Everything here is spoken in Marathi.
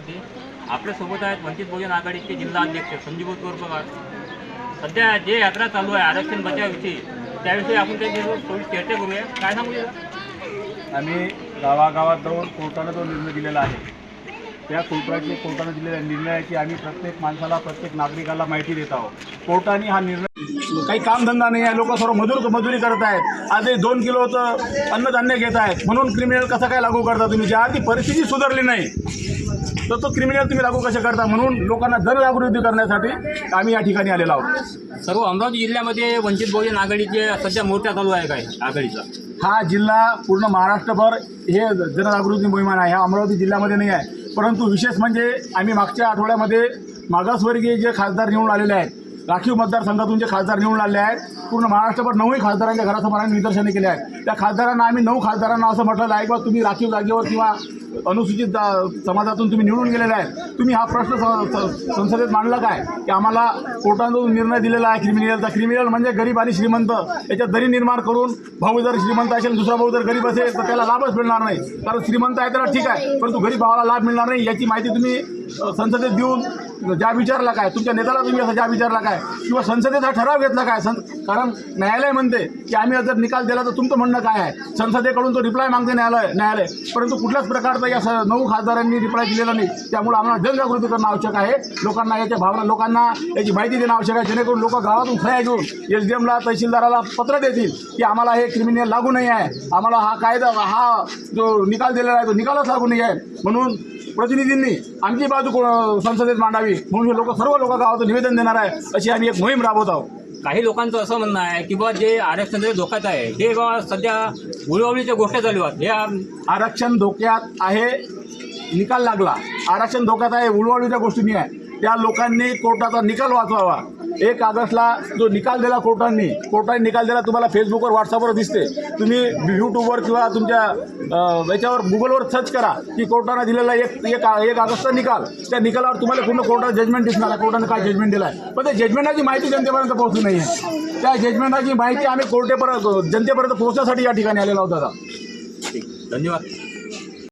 जिल्ह्यामध्ये आपल्यासोबत आहेत वंचित बहुजन आघाडीचे जिल्हा अध्यक्ष संजीव पवार सध्या जे यात्रा चालू आहे आरक्षण बचावाविषयी त्याविषयी आपण त्यांच्यासोबत थोडी चर्चा करूया. काय सांगू शकता? आम्ही गावागावात जाऊन कोर्टानं जो निर्णय दिलेला आहे त्या कोर्टाची कोर्टानं दिलेल्या निर्णयाची आम्ही प्रत्येक माणसाला प्रत्येक नागरिकाला माहिती देत आहोत. कोर्टाने हा निर्णय काही कामधंदा नाही आहे. लोक सर्व मजूर मजुरी करत आहेत. आज हे दोन किलोचं अन्नधान्य घेत आहेत. म्हणून क्रिमिनल कसं काय लागू करता तुम्ही? ज्या ती परिस्थिती सुधारली नाही तर तो क्रिमिनल तुम्ही लागू कसे करता म्हणून लोकांना जनजागृती करण्यासाठी आम्ही या ठिकाणी आलेलो आहोत. सर्व अमरावती जिल्ह्यामध्ये वंचित बहुजन आघाडीचे सध्या मोर्चा चालू आहे काय आघाडीचा? हा जिल्हा पूर्ण महाराष्ट्रभर हे जनजागृती मोहिमान आहे. हा अमरावती जिल्ह्यामध्ये नाही आहे. परंतु विशेष म्हणजे आम्ही मागच्या आठवड्यामध्ये मागासवर्गीय जे खासदार निवडून आलेले आहेत राखीव मतदारसंघातून जे खासदार निवडून आलेले आहेत पूर्ण महाराष्ट्रभर नऊही खासदारांच्या घरासमोर आम्ही निदर्शने केले आहेत. त्या खासदारांना आम्ही नऊ खासदारांना असं म्हटलेलं आहे किंवा तुम्ही राखीव जागेवर किंवा अनुसूचित समाजातून तुम्ही निवडून गेलेले आहेत तुम्ही हा प्रश्न स- संसदेत मांडला काय? की आम्हाला कोर्टानं निर्णय दिलेला आहे क्रिमिनलचा क्रिमिनल म्हणजे गरीब आणि श्रीमंत याच्यात दरी निर्माण करून भाऊ जर श्रीमंत असेल दुसरा भाऊ जर गरीब असेल तर त्याला लाभच मिळणार नाही. कारण श्रीमंत आहे त्याला ठीक आहे परंतु गरीब भावाला लाभ मिळणार नाही याची माहिती तुम्ही संसदेत देऊन ज्या विचारला काय तुमच्या नेत्याला तुम्ही असं ज्या विचारला काय किंवा संसदेत हा ठराव घेतला काय सं कारण न्यायालय म्हणते की आम्ही जर निकाल दिला तर तुमचं म्हणणं काय आहे? संसदेकडून तो रिप्लाय मागते न्यायालय न्यायालय. परंतु कुठल्याच प्रकारचा या स नऊ खासदारांनी रिप्लाय दिलेला नाही. त्यामुळे आम्हाला जनजागृती करणं आवश्यक आहे. लोकांना याच्या भावना लोकांना याची माहिती देणं आवश्यक आहे. जेणेकरून लोक गावातून सह्या घेऊन एस डी एमला तहसीलदाराला पत्र देतील की आम्हाला हे क्रिमिनल लागू नाही आहे. आम्हाला हा कायदा हा जो निकाल दिलेला आहे तो निकालच लागू नाही आहे. म्हणून प्रतिनिधींनी आमची बाजू संसदेत मांडावी. म्हणून हे लोक सर्व लोक गावाचं निवेदन देणार आहे अशी आम्ही एक मोहीम राबवत आहोत. काही लोकांचं असं म्हणणं आहे की बा जे आरक्षण धोक्यात आहे हे बा सध्या उळवळीच्या गोष्टी चालू आहेत. हे आरक्षण धोक्यात आहे निकाल लागला. आरक्षण धोक्यात आहे उलवाडीच्या गोष्टींनी आहे. त्या लोकांनी कोर्टाचा निकाल वाचवावा. एक ऑगस्टला जो निकाल दिला कोर्टांनी कोर्टाने निकाल दिला तुम्हाला फेसबुकवर व्हॉट्सअपवर दिसते. तुम्ही यूट्यूबवर किंवा तुमच्या याच्यावर गुगलवर सर्च करा की कोर्टाने दिलेला एक एक एक ऑगस्टचा निकाल. त्या निकालावर तुम्हाला पूर्ण कोर्टाचा जजमेंट दिसणार कोर्टाने काय जजमेंट दिला आहे पण त्या जजमेंटाची माहिती जनतेपर्यंत पोहोचली नाही आहे त्या जजमेंटाची माहिती आम्ही कोर्टेपर्यंत जनतेपर्यंत पोहोचण्यासाठी या ठिकाणी आलेलो आहोत दादा. धन्यवाद.